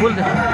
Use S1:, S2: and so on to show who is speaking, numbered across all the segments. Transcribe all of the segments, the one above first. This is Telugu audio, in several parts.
S1: फुल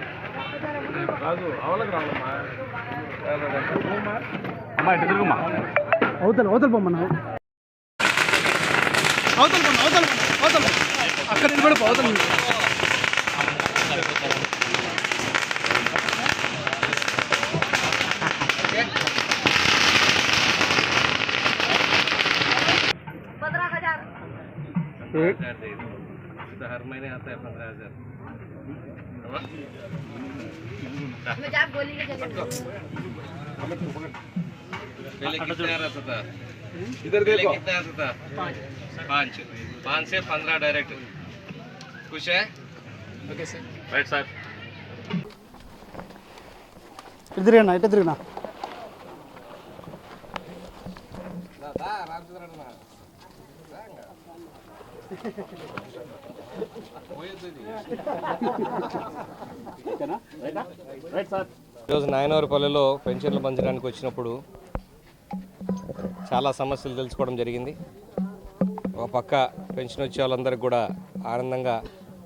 S1: అమ్మా ఇటు తిరుగుమా
S2: అవతల అవతల పొమ్మన్న అవతల పొమ్మ అవతల పొమ్మ, అవతల పొమ్మ. అక్కడ నిలబడిపో అవతల నిలబడు.
S1: हर महीने आता है पंद्रह हजार पहले कितने आ था? इधर देखो। कितना आता था? पाँच। पाँच। से पंद्रह डायरेक्ट खुश है? ओके सर राइट सर
S2: इधर है ना इधर है ना
S1: ఈరోజు నాయనవరపల్లిలో పెన్షన్లు పంచడానికి వచ్చినప్పుడు చాలా సమస్యలు తెలుసుకోవడం జరిగింది. ఒక పక్క పెన్షన్ వచ్చే వాళ్ళందరికీ కూడా ఆనందంగా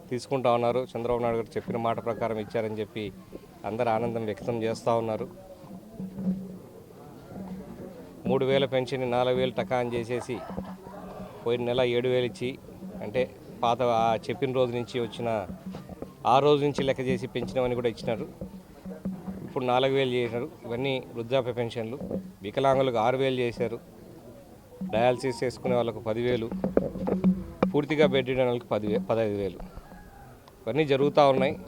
S1: తీసుకుంటా ఉన్నారు. చంద్రబాబు నాయుడు గారు చెప్పిన మాట ప్రకారం ఇచ్చారని చెప్పి అందరు ఆనందం వ్యక్తం చేస్తూ ఉన్నారు. మూడు వేల పెన్షన్ నాలుగు వేలు టకా అని చేసేసి పోయిన నెల ఏడు వేలు ఇచ్చి అంటే పాత చెప్పిన రోజు నుంచి వచ్చిన ఆ రోజు నుంచి లెక్క చేసి పెంచినవని కూడా ఇచ్చినారు. ఇప్పుడు నాలుగు వేలు చేశారు ఇవన్నీ వృద్ధాప్య పెన్షన్లు. వికలాంగులకు ఆరు వేలు చేశారు. డయాలసిస్ చేసుకునే వాళ్ళకు పదివేలు. పూర్తిగా బెడ్ వాళ్ళకి పది పదహైదు వేలు. ఇవన్నీ జరుగుతూ ఉన్నాయి.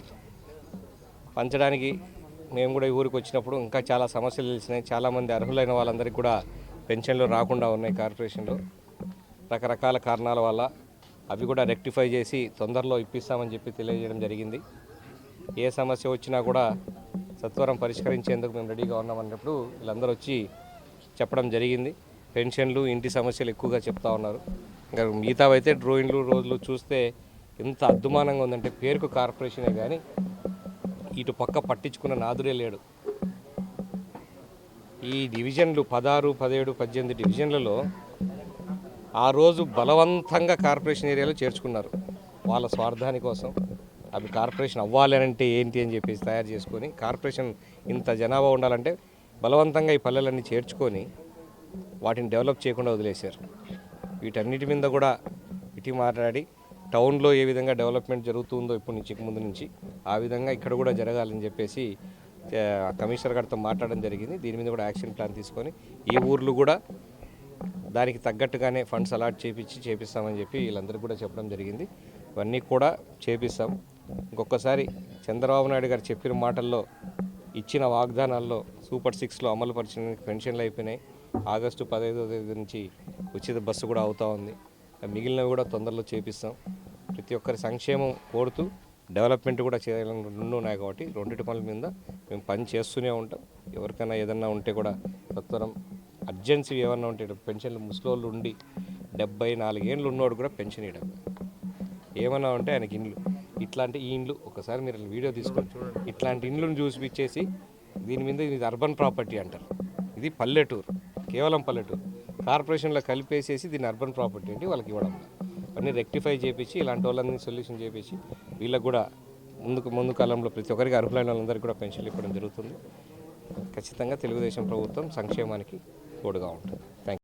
S1: పంచడానికి మేము కూడా ఈ ఊరికి వచ్చినప్పుడు ఇంకా చాలా సమస్యలు తెలిసినాయి. చాలామంది అర్హులైన వాళ్ళందరికీ కూడా పెన్షన్లు రాకుండా ఉన్నాయి కార్పొరేషన్లో. రకరకాల కారణాల వల్ల అవి కూడా రెక్టిఫై చేసి తొందరలో ఇప్పిస్తామని చెప్పి తెలియజేయడం జరిగింది. ఏ సమస్య వచ్చినా కూడా సత్వరం పరిష్కరించేందుకు మేము రెడీగా ఉన్నామన్నప్పుడు వీళ్ళందరూ వచ్చి చెప్పడం జరిగింది. పెన్షన్లు ఇంటి సమస్యలు ఎక్కువగా చెప్తా ఉన్నారు. ఇంకా మిగతావైతే డ్రోయింగ్లు రోజులు చూస్తే ఎంత అద్దుమానంగా ఉందంటే పేరుకు కార్పొరేషనే కానీ ఇటు పక్క పట్టించుకున్న నాదురే లేడు. ఈ డివిజన్లు పదహారు పదిహేడు పద్దెనిమిది డివిజన్లలో ఆ రోజు బలవంతంగా కార్పొరేషన్ ఏరియాలో చేర్చుకున్నారు. వాళ్ళ స్వార్థాని కోసం. అవి కార్పొరేషన్ అవ్వాలి అంటే ఏంటి అని చెప్పేసి తయారు చేసుకొని కార్పొరేషన్ ఇంత జనాభా ఉండాలంటే బలవంతంగా ఈ పల్లెలన్నీ చేర్చుకొని వాటిని డెవలప్ చేయకుండా వదిలేశారు. వీటన్నిటి మీద కూడా ఇటీ మాట్లాడి టౌన్లో ఏ విధంగా డెవలప్మెంట్ జరుగుతుందో ఇప్పటి నుంచి ముందు నుంచి ఆ విధంగా ఇక్కడ కూడా జరగాలని చెప్పేసి కమిషనర్ గారితో మాట్లాడడం జరిగింది. దీని మీద కూడా యాక్షన్ ప్లాన్ తీసుకొని ఈ ఊర్లు కూడా దానికి తగ్గట్టుగానే ఫండ్స్ అలాట్ చేపించి చేపిస్తామని చెప్పి వీళ్ళందరికీ కూడా చెప్పడం జరిగింది. ఇవన్నీ కూడా చేపిస్తాం. ఇంకొకసారి చంద్రబాబు నాయుడు గారు చెప్పిన మాటల్లో ఇచ్చిన వాగ్దానాల్లో సూపర్ సిక్స్లో అమలు పరిచిన పెన్షన్లు అయిపోయినాయి. ఆగస్టు పదహైదో తేదీ నుంచి ఉచిత బస్సు కూడా అవుతూ ఉంది. మిగిలినవి కూడా తొందరలో చేపిస్తాం. ప్రతి ఒక్కరి సంక్షేమం కోరుతూ డెవలప్మెంట్ కూడా చేయాలని రెండు ఉన్నాయి కాబట్టి రెండింటి పనుల మీద మేము పని చేస్తూనే ఉంటాం. ఎవరికైనా ఏదన్నా ఉంటే కూడా సత్వరం అర్జెన్సీ ఏమన్నా ఉంటే పెన్షన్లు ముసలోళ్ళు ఉండి డెబ్బై నాలుగేళ్ళు ఉన్నోడు కూడా పెన్షన్ ఇవ్వడం ఏమన్నా ఉంటే ఆయనకి ఇండ్లు. ఇట్లాంటి ఈ ఇండ్లు ఒకసారి మీరు వీడియో తీసుకొని ఇట్లాంటి ఇండ్లను చూసిపిచ్చేసి దీని మీద ఇది అర్బన్ ప్రాపర్టీ అంటారు. ఇది పల్లెటూరు కేవలం పల్లెటూరు. కార్పొరేషన్లో కలిపేసేసి దీన్ని అర్బన్ ప్రాపర్టీ అంటే వాళ్ళకి ఇవ్వడం. అన్నీ రెక్టిఫై చేపించి ఇలాంటి వాళ్ళని సొల్యూషన్ చేపించి వీళ్ళకి కూడా ముందుకు ముందు కాలంలో ప్రతి ఒక్కరికి అర్హులైన వాళ్ళందరికీ కూడా పెన్షన్లు ఇవ్వడం జరుగుతుంది. ఖచ్చితంగా తెలుగుదేశం ప్రభుత్వం సంక్షేమానికి తోడుగా ఉంటుంది థ్యాంక్